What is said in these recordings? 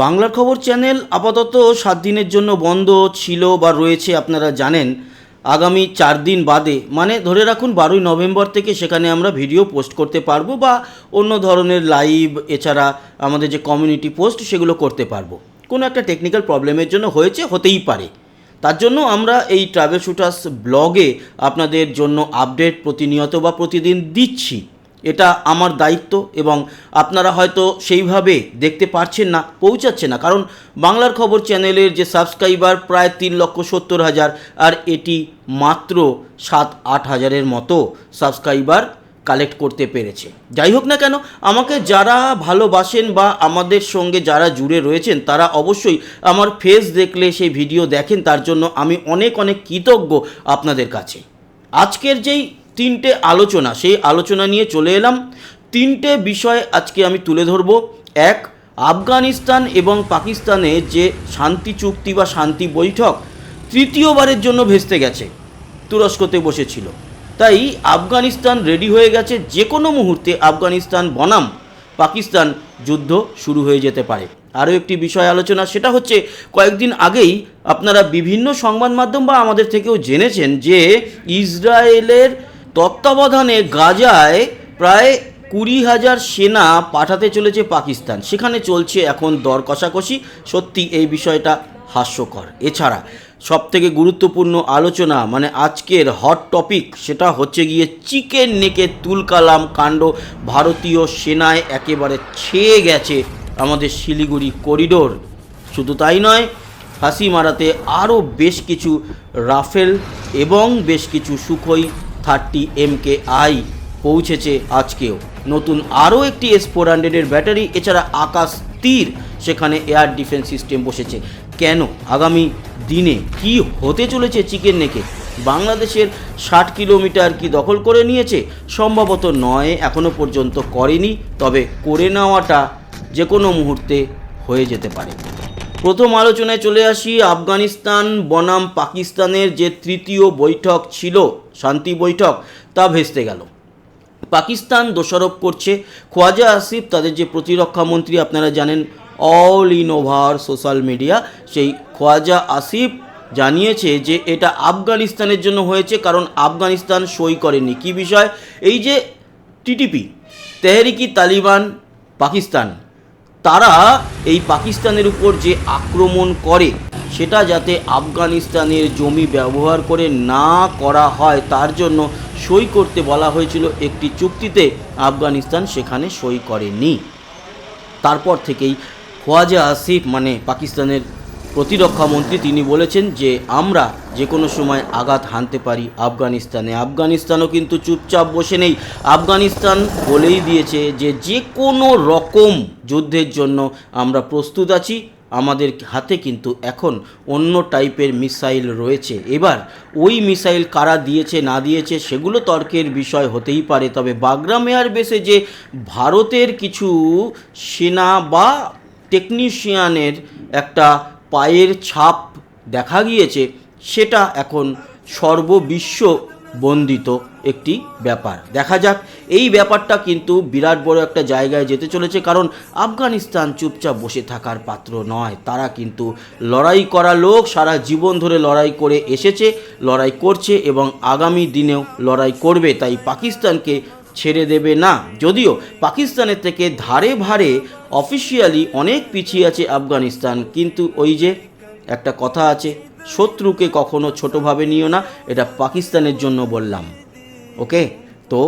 বাংলার খবর চ্যানেল আপাতত সাত দিনের জন্য বন্ধ ছিল বা রয়েছে আপনারা জানেন। আগামী চার দিন বাদে মানে ধরে রাখুন বারোই নভেম্বর থেকে সেখানে আমরা ভিডিও পোস্ট করতে পারব বা অন্য ধরনের লাইভ, এছাড়া আমাদের যে কমিউনিটি পোস্ট সেগুলো করতে পারব। কোনো একটা টেকনিক্যাল প্রবলেমের জন্য হয়েছে, হতেই পারে। তার জন্য আমরা এই ট্রাভেল শুটার্স ব্লগে আপনাদের জন্য আপডেট প্রতিনিয়ত বা প্রতিদিন দিচ্ছি। এটা আমার দায়িত্ব এবং আপনারা হয়তো সেইভাবে দেখতে পারছেন না পৌঁছাচ্ছে না। কারণ বাংলার খবর চ্যানেলের যে সাবস্ক্রাইবার প্রায় তিন লক্ষ সত্তর হাজার, আর এটি মাত্র সাত আট হাজারের মতো সাবস্ক্রাইবার কালেক্ট করতে পেরেছে। যাই হোক না কেন, আমাকে যারা ভালোবাসেন বা আমাদের সঙ্গে যারা জুড়ে রয়েছেন, তারা অবশ্যই আমার ফেস দেখলে সেই ভিডিও দেখেন। তার জন্য আমি অনেক অনেক কৃতজ্ঞ আপনাদের কাছে। আজকের যেই তিনটে আলোচনা, সেই আলোচনা নিয়ে চলে এলাম। তিনটে বিষয় আজকে আমি তুলে ধরব। এক, আফগানিস্তান এবং পাকিস্তানে যে শান্তি চুক্তি বা শান্তি বৈঠক তৃতীয়বারের জন্য ভেস্তে গেছে, তুরস্কতে বসেছিল। তাই আফগানিস্তান রেডি হয়ে গেছে, যে কোনো মুহূর্তে আফগানিস্তান বনাম, পাকিস্তান যুদ্ধ শুরু হয়ে যেতে পারে। আরও একটি বিষয় আলোচনা, সেটা হচ্ছে কয়েকদিন আগেই আপনারা বিভিন্ন সংবাদ মাধ্যম বা আমাদের থেকেও জেনেছেন যে ইসরায়েলের তত্ত্বাবধানে গাজায় প্রায় কুড়ি হাজার সেনা পাঠাতে চলেছে পাকিস্তান। সেখানে চলছে এখন দর কষাকষি। সত্যি এই বিষয়টা হাস্যকর। এছাড়া সবথেকে গুরুত্বপূর্ণ আলোচনা মানে আজকের হট টপিক সেটা হচ্ছে গিয়ে চিকেন নেকে তুলকালাম কাণ্ড। ভারতীয় সেনায় একেবারে ছেয়ে গেছে আমাদের শিলিগুড়ি করিডোর শুধু তাই নয় ফাঁসি মারাতে আরও বেশ কিছু রাফেল এবং বেশ কিছু Sukhoi thirty M K I পৌঁছেছে আজকেও। নতুন আরও একটি এস ফোর হান্ড্রেডের ব্যাটারি, এছাড়া আকাশ তীর, সেখানে এয়ার ডিফেন্স সিস্টেম বসেছে। কেন? আগামী দিনে কি হতে চলেছে চিকেন নেকে? বাংলাদেশের ষাট কিলোমিটার কি দখল করে নিয়েছে? সম্ভবত নয় এখনও পর্যন্ত করেনি, তবে করে নেওয়াটা যে কোনো মুহূর্তে হয়ে যেতে পারে। প্রথম আলোচনায় চলে আসি আফগানিস্তান, বনাম পাকিস্তানের যে তৃতীয় বৈঠক ছিল, শান্তি বৈঠক, তা ভেস্তে গেল। পাকিস্তান দোষারোপ করছে। খোয়াজা আসিফ, তাদের যে প্রতিরক্ষা মন্ত্রী আপনারা জানেন all in over social media সেই খোয়াজা আসিফ জানিয়েছে যে এটা আফগানিস্তানের জন্য হয়েছে, কারণ আফগানিস্তান সই করেনি। কি বিষয়? এই যে টিটিপি, তেহরিকি তালিবান, পাকিস্তান তারা এই পাকিস্তানের উপর যে আক্রমণ করে, সেটা যাতে আফগানিস্তানের জমি ব্যবহার করে না করা হয়, তার জন্য সই করতে বলা হয়েছিল একটি চুক্তিতে। আফগানিস্তান সেখানে সই করেনি। তারপর থেকেই খোয়াজা আসিফ মানে পাকিস্তানের প্রতিরক্ষা মন্ত্রী, তিনি বলেছেন যে, আমরা যে কোনো সময় আঘাত হানতে পারি আফগানিস্তানে। আফগানিস্তানও কিন্তু চুপচাপ বসে নেই। আফগানিস্তান বলেই দিয়েছে যে যে কোনো রকম যুদ্ধের জন্য আমরা প্রস্তুত আছি। আমাদের হাতে কিন্তু এখন অন্য টাইপের মিসাইল রয়েছে। এবার ওই মিসাইল কারা দিয়েছে, না দিয়েছে, সেগুলো তর্কের বিষয় হতেই পারে। তবে বাগরাম এয়ার বেসে যে ভারতের কিছু সেনা বা টেকনিশিয়ানের একটা পায়ের ছাপ দেখা গিয়েছে, সেটা এখন সর্ববিশ্ব বন্দিত একটি ব্যাপার। দেখা যাক, এই ব্যাপারটা কিন্তু বিরাট বড় একটা জায়গায় যেতে চলেছে, কারণ আফগানিস্তান চুপচাপ বসে থাকার পাত্র নয়। তারা কিন্তু লড়াই করা লোক, সারা জীবন ধরে লড়াই করে এসেছে, লড়াই করছে এবং আগামী দিনেও লড়াই করবে। তাই পাকিস্তানকে ছেড়ে দেবে না। যদিও পাকিস্তানের থেকে ধারে ভারে অফিসিয়ালি অনেক পিছিয়ে আছে আফগানিস্তান, কিন্তু ওই যে একটা কথা আছে শত্রুকে কখনো ছোটোভাবে নিও না, এটা পাকিস্তানের জন্য বললাম। ওকে তো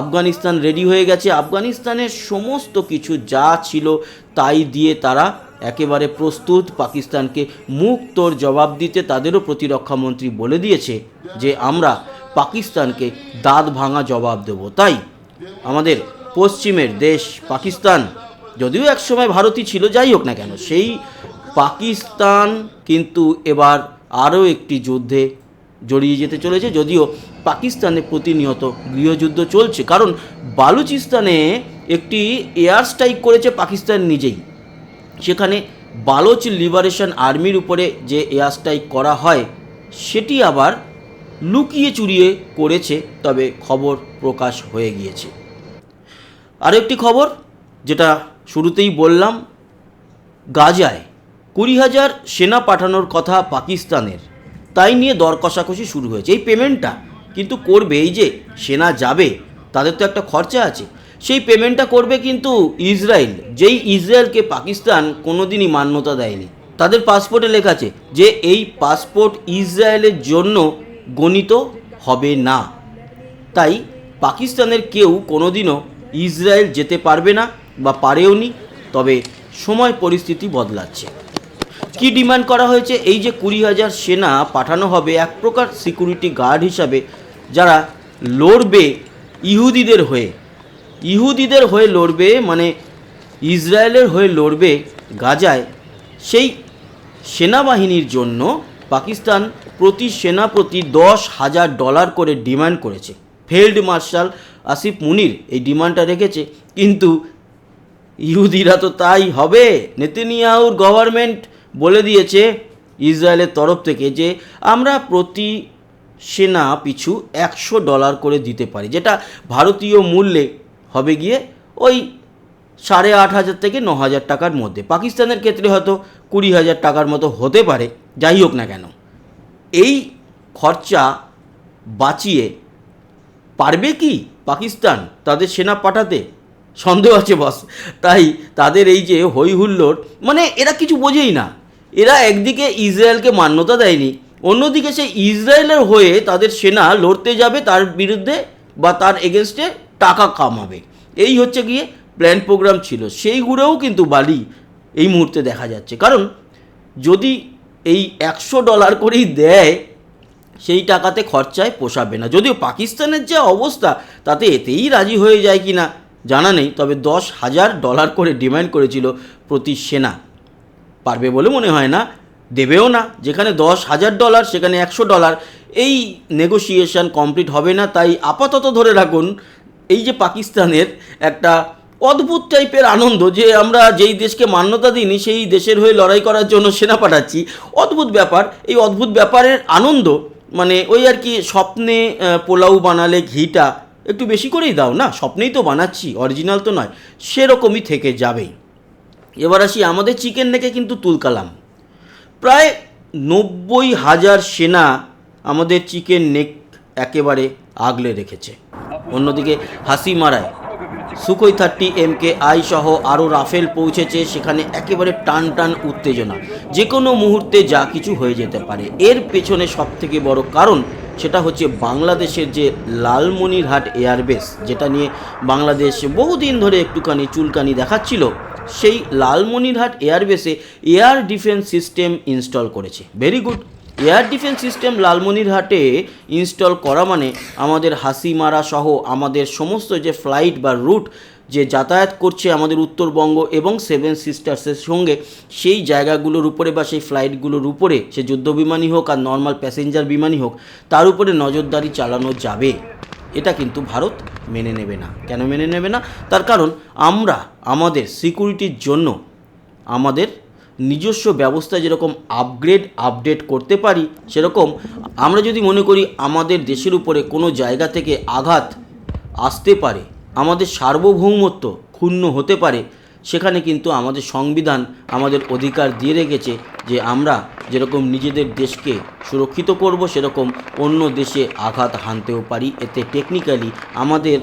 আফগানিস্তান রেডি হয়ে গেছে। আফগানিস্তানের সমস্ত কিছু যা ছিল তাই দিয়ে তারা একেবারে প্রস্তুত পাকিস্তানকে মুক্তর জবাব দিতে তাদেরও প্রতিরক্ষামন্ত্রী বলে দিয়েছে যে আমরা পাকিস্তানকে দাঁত ভাঙা জবাব দেব। তাই আমাদের পশ্চিমের দেশ পাকিস্তান, যদিও একসময় ভারতই ছিল, যাই হোক না কেন, সেই পাকিস্তান কিন্তু এবার আরও একটি যুদ্ধে জড়িয়ে যেতে চলেছে, যদিও পাকিস্তানে প্রতিনিয়ত গৃহযুদ্ধ চলছে। কারণ বালুচিস্তানে একটি এয়ার স্ট্রাইক করেছে পাকিস্তান নিজেই। সেখানে বালোচ লিবারেশন আর্মির উপরে যে এয়ার স্ট্রাইক করা হয়, সেটি আবার লুকিয়ে চুরিয়ে করেছে, তবে খবর প্রকাশ হয়ে গিয়েছে। আরও একটি খবর, যেটা শুরুতেই বললাম, গাজায় কুড়ি হাজার সেনা পাঠানোর কথা পাকিস্তানের। তাই নিয়ে দর কষাকষি শুরু হয়েছে। এই পেমেন্টটা কিন্তু করবে এই যে সেনা যাবে, তাদের তো একটা খরচা আছে। সেই পেমেন্টটা করবে কিন্তু ইসরায়েল। যেই ইসরায়েলকে পাকিস্তান কোনোদিনই মান্যতা দেয়নি। তাদের পাসপোর্টে লেখা আছে যে এই পাসপোর্ট ইসরায়েলের জন্য গণিত হবে না। তাই পাকিস্তানের কেউ কোনোদিনও ইসরায়েল যেতে পারবে না বা পারেওনি, তবে সময় পরিস্থিতি বদলাচ্ছে। কি ডিমান্ড করা হয়েছে? এই যে কুড়ি হাজার সেনা পাঠানো হবে এক প্রকার সিকিউরিটি গার্ড হিসাবে, যারা লড়বে ইহুদিদের হয়ে। ইহুদিদের হয়ে লড়বে মানে ইসরায়েলের হয়ে লড়বে গাজায়। সেই সেনাবাহিনীর জন্য পাকিস্তান প্রতি সেনা প্রতি দশ হাজার ডলার করে ডিমান্ড করেছে। ফিল্ড মার্শাল আসিফ মুনির এই ডিমান্ডটা রেখেছে, কিন্তু ইহুদিরা তো তাই হবে। নেতিনিয়াহুর গভর্নমেন্ট বলে দিয়েছে ইসরায়েলের তরফ থেকে যে আমরা প্রতি সেনা পিছু একশো ডলার করে দিতে পারি, যেটা ভারতীয় মূল্যে হবে গিয়ে ওই সাড়ে আট হাজার থেকে ন হাজার টাকার মধ্যে। পাকিস্তানের ক্ষেত্রে হয়তো কুড়ি হাজার টাকার মতো হতে পারে, যাই হোক না কেন। এই খরচা বাঁচিয়ে পারবে কি পাকিস্তান তাদের সেনা পাঠাতে? সন্দেহ আছে বস তাই তাদের এই যে হই হুল্লোড় মানে এরা কিছু বোঝেই না। এরা একদিকে ইসরায়েলকে মান্যতা দেয়নি, অন্যদিকে সে ইসরায়েলের হয়ে তাদের সেনা লড়তে যাবে তার বিরুদ্ধে বা তার এগেনস্টে টাকা কামাবে। এই হচ্ছে গিয়ে প্ল্যান প্রোগ্রাম ছিল। সেই সেইগুলোও কিন্তু বালি এই মুহূর্তে দেখা যাচ্ছে। কারণ যদি এই একশো ডলার করেই দেয়, সেই টাকাতে খরচায় পোষাবে না। যদিও পাকিস্তানের যে অবস্থা, তাতে এতেই রাজি হয়ে যায় কি না জানা নেই, তবে দশ হাজার ডলার করে ডিমান্ড করেছিল প্রতি সেনা। পারবে বলে মনে হয় না, দেবেও না। যেখানে দশ হাজার ডলার সেখানে একশো ডলার এই নেগোসিয়েশন কমপ্লিট হবে না, তাই আপাতত ধরে রাখুন, এই যে পাকিস্তানের একটা অদ্ভুত টাইপের আনন্দ যে আমরা যেই দেশকে মান্যতা দিইনি, সেই দেশের হয়ে লড়াই করার জন্য সেনা পাঠাচ্ছি। অদ্ভুত ব্যাপার। এই অদ্ভুত ব্যাপারের আনন্দ মানে ওই আর কি স্বপ্নে পোলাও বানালে ঘিটা, একটু বেশি করেই দাও না, স্বপ্নেই তো বানাচ্ছি অরিজিনাল তো নয়, সেরকমই থেকে যাবেই। এবার আসি আমাদের চিকেন নেকে কিন্তু তুলকালাম। প্রায় নব্বই হাজার সেনা আমাদের চিকেন নেক একেবারে আগলে রেখেছে। অন্যদিকে হাসি মারায়। Sukhoi thirty M K I সহ আরও রাফেল পৌঁছেছে, সেখানে একেবারে টান টান উত্তেজনা। যে কোনো মুহূর্তে যা কিছু হয়ে যেতে পারে। এর পেছনে সবথেকে বড় কারণ সেটা হচ্ছে বাংলাদেশের যে লালমনিরহাট এয়ারবেস, যেটা নিয়ে বাংলাদেশ বহুদিন ধরে একটুখানি চুলকানি দেখাচ্ছিল সেই লালমনিরহাট এয়ারবেসে এয়ার ডিফেন্স সিস্টেম ইনস্টল করেছে। Very good air defence system লালমনিরহাটে install করা মানে আমাদের হাসিমারা সহ আমাদের সমস্ত যে ফ্লাইট বা রুট যে যাতায়াত করছে আমাদের উত্তরবঙ্গ এবং সেভেন সিস্টার্সের সঙ্গে, সেই জায়গাগুলোর উপরে বা সেই ফ্লাইটগুলোর উপরে, সে যুদ্ধ বিমানই হোক আর নর্মাল প্যাসেঞ্জার বিমানই হোক, তার উপরে নজরদারি চালানো যাবে। এটা কিন্তু ভারত মেনে নেবে না। কেন মেনে নেবে না? তার কারণ আমরা আমাদের সিকিউরিটির জন্য আমাদের নিজস্ব ব্যবস্থা যেরকম আপগ্রেড আপডেট করতে পারি, সেরকম আমরা যদি মনে করি আমাদের দেশের উপরে কোনো জায়গা থেকে আঘাত আসতে পারে, আমাদের সার্বভৌমত্ব ক্ষুণ্ণ হতে পারে সেখানে কিন্তু আমাদের সংবিধান আমাদের অধিকার দিয়ে রেখেছে যে আমরা যেরকম নিজেদের দেশকে সুরক্ষিত করব, সেরকম অন্য দেশে আঘাত হানতেও পারি। এতে টেকনিক্যালি আমাদের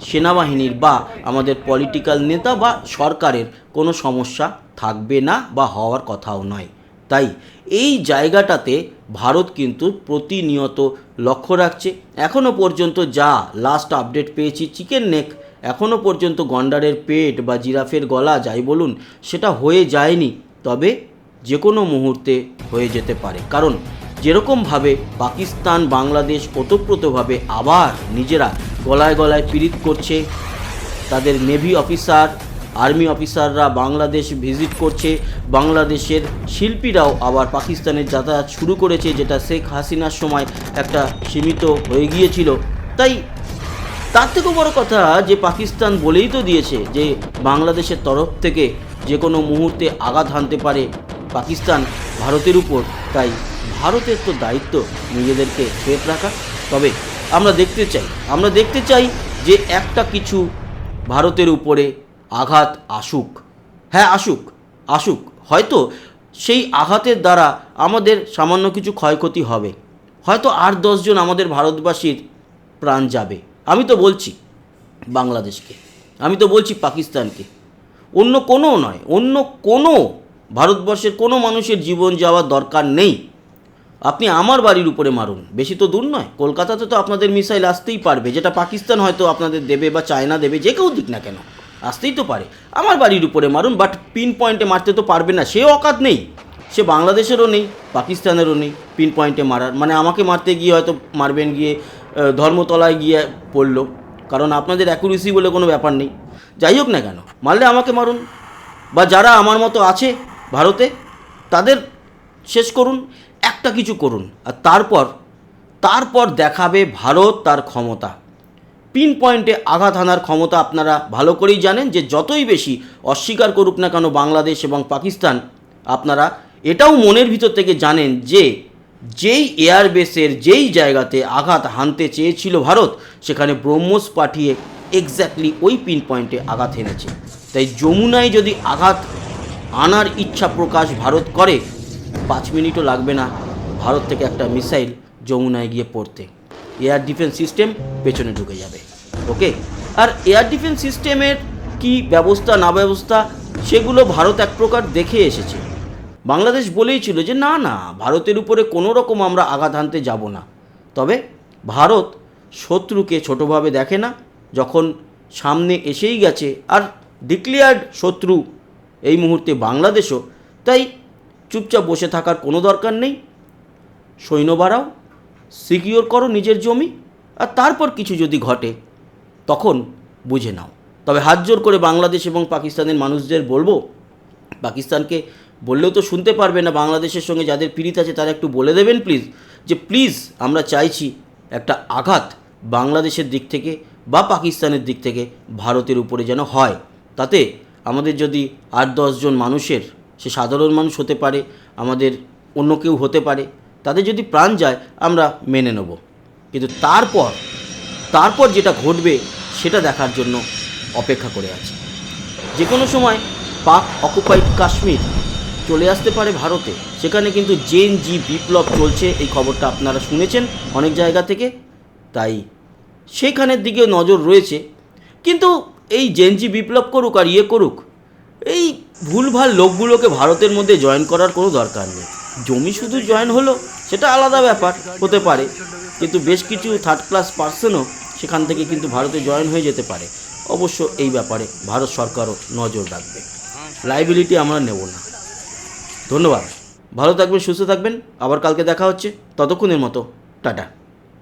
সেনাবাহিনীর বা আমাদের পলিটিক্যাল নেতা বা সরকারের কোনো সমস্যা থাকবে না বা হওয়ার কথাও নয়। তাই এই জায়গাটাতে ভারত কিন্তু প্রতিনিয়ত লক্ষ্য রাখছে। এখনও পর্যন্ত যা লাস্ট আপডেট পেয়েছি চিকেন নেক এখনও পর্যন্ত গন্ডারের পেট বা জিরাফের গলা যাই বলুন, সেটা হয়ে যায়নি। তবে যে কোনো মুহূর্তে হয়ে যেতে পারে। কারণ যেরকমভাবে পাকিস্তান, বাংলাদেশ ওতপ্রোতভাবে আবার নিজেরা গলায় গলায় পীড়িত করছে, তাদের নেভি অফিসার, আর্মি অফিসাররা বাংলাদেশ ভিজিট করছে, বাংলাদেশের শিল্পীরাও আবার পাকিস্তানের যাতায়াত শুরু করেছে, যেটা শেখ হাসিনার সময় একটা সীমিত হয়ে গিয়েছিল। তাই তার থেকেও বড় কথা যে পাকিস্তান বলেই তো দিয়েছে যে বাংলাদেশের তরফ থেকে যে কোনো মুহূর্তে আঘাত হানতে পারে পাকিস্তান ভারতের উপর। তাই ভারতের তো দায়িত্ব নিজেদেরকে সেফ রাখা। তবে আমরা দেখতে চাই, আমরা দেখতে চাই যে একটা কিছু ভারতের উপরে আঘাত আসুক। হ্যাঁ আসুক আসুক। হয়তো সেই আঘাতের দ্বারা আমাদের সামান্য কিছু ক্ষয়ক্ষতি হবে। হয়তো আট দশজন আমাদের ভারতবাসীর প্রাণ যাবে। আমি তো বলছি বাংলাদেশকে, আমি তো বলছি পাকিস্তানকে। অন্য কোনো নয়, অন্য কোনো ভারতবর্ষের কোনো মানুষের জীবন যাওয়ার দরকার নেই। আপনি আমার বাড়ির উপরে মারুন, বেশি তো দূর নয়, কলকাতাতে তো আপনাদের মিসাইল আসতেই পারবে, যেটা পাকিস্তান হয়তো আপনাদের দেবে বা চায়না দেবে, যে কেউ দিক না কেন, আসতেই তো পারে। আমার বাড়ির উপরে মারুন বাট পিন পয়েন্টে মারতে তো পারবে না, সে অকাত নেই, সে বাংলাদেশেরও নেই, পাকিস্তানেরও নেই পিন পয়েন্টে মারার মানে আমাকে মারতে গিয়ে হয়তো মারবেন গিয়ে ধর্মতলায় গিয়ে পড়ল। কারণ আপনাদের অ্যাকুরেসি বলে কোনো ব্যাপার নেই। যাই হোক না কেন, মারলে আমাকে মারুন। বা যারা আমার মতো আছে ভারতে, তাদের শেষ করুন, একটা কিছু করুন। আর তারপর তারপর দেখাবে ভারত তার ক্ষমতা। পিন পয়েন্টে আঘাত হানার ক্ষমতা আপনারা ভালো করেই জানেন যে যতই বেশি অস্বীকার করুক না কেন বাংলাদেশ এবং পাকিস্তান, আপনারা এটাও মনের ভিতর থেকে জানেন যে যেই এয়ারবেসের যেই জায়গাতে আঘাত হানতে চেয়েছিল ভারত, সেখানে ব্রহ্মোস পাঠিয়ে এক্স্যাক্টলি ওই পিন পয়েন্টে আঘাত এনেছে। তাই যমুনায় যদি আঘাত আনার ইচ্ছা প্রকাশ ভারত করে, পাঁচ মিনিটও লাগবে না ভারত থেকে একটা মিসাইল যমুনায় গিয়ে পড়তে। এয়ার ডিফেন্স সিস্টেম পেছনে ঢুকে যাবে। ওকে? আর এয়ার ডিফেন্স সিস্টেমের কি ব্যবস্থা, না ব্যবস্থা, সেগুলো ভারত এক প্রকার দেখে এসেছে। বাংলাদেশ বলেই ছিল যে, না না, ভারতের উপরে কোনো রকম আমরা আঘাত হানতে যাব না। তবে ভারত শত্রুকে ছোটোভাবে দেখে না, যখন সামনে এসেই গেছে, আর ডিক্লেয়ার্ড শত্রু এই মুহূর্তে বাংলাদেশও, তাই চুপচাপ বসে থাকার কোনো দরকার নেই। সৈন্য বাড়াও সিকিওর করো নিজের জমি, আর তারপর কিছু যদি ঘটে, তখন বুঝে নাও। তবে হাত জোর করে বাংলাদেশ এবং পাকিস্তানের মানুষদের বলব, পাকিস্তানকে বললেও তো শুনতে পারবে না বাংলাদেশের সঙ্গে যাদের পীড়িত আছে, তারা একটু বলে দেবেন প্লিজ যে প্লিজ আমরা চাইছি একটা আঘাত বাংলাদেশের দিক থেকে বা পাকিস্তানের দিক থেকে ভারতের উপরে যেন হয়। তাতে আমাদের যদি আট দশজন মানুষের, সে সাধারণ মানুষ হতে পারে, আমাদের অন্য কেউ হতে পারে, তাদের যদি প্রাণ যায়, আমরা মেনে নেব। কিন্তু তারপর তারপর যেটা ঘটবে, সেটা দেখার জন্য অপেক্ষা করে আছি। যে কোনো সময় পাক অকুপাইড কাশ্মীর চলে আসতে পারে ভারতে। সেখানে কিন্তু জেন জি বিপ্লব চলছে, এই খবরটা আপনারা শুনেছেন অনেক জায়গা থেকে। তাই সেখানের দিকে নজর রয়েছে। কিন্তু এই জেনজি বিপ্লব করুক আর ইয়ে করুক, এই ভুলভাল লোকগুলোকে ভারতের মধ্যে জয়েন করার কোনো দরকার নেই। জমি শুধু জয়েন হলো, সেটা আলাদা ব্যাপার, হতে পারে। কিন্তু বেশ কিছু থার্ড ক্লাস পার্সনও সেখান থেকে কিন্তু ভারতে জয়েন হয়ে যেতে পারে। অবশ্য এই ব্যাপারে ভারত সরকারও নজর রাখবে। লাইবিলিটি আমরা নেব না। ধন্যবাদ। ভালো থাকবেন সুস্থ থাকবেন। আবার কালকে দেখা হচ্ছে। ততক্ষণের মতো টাটা।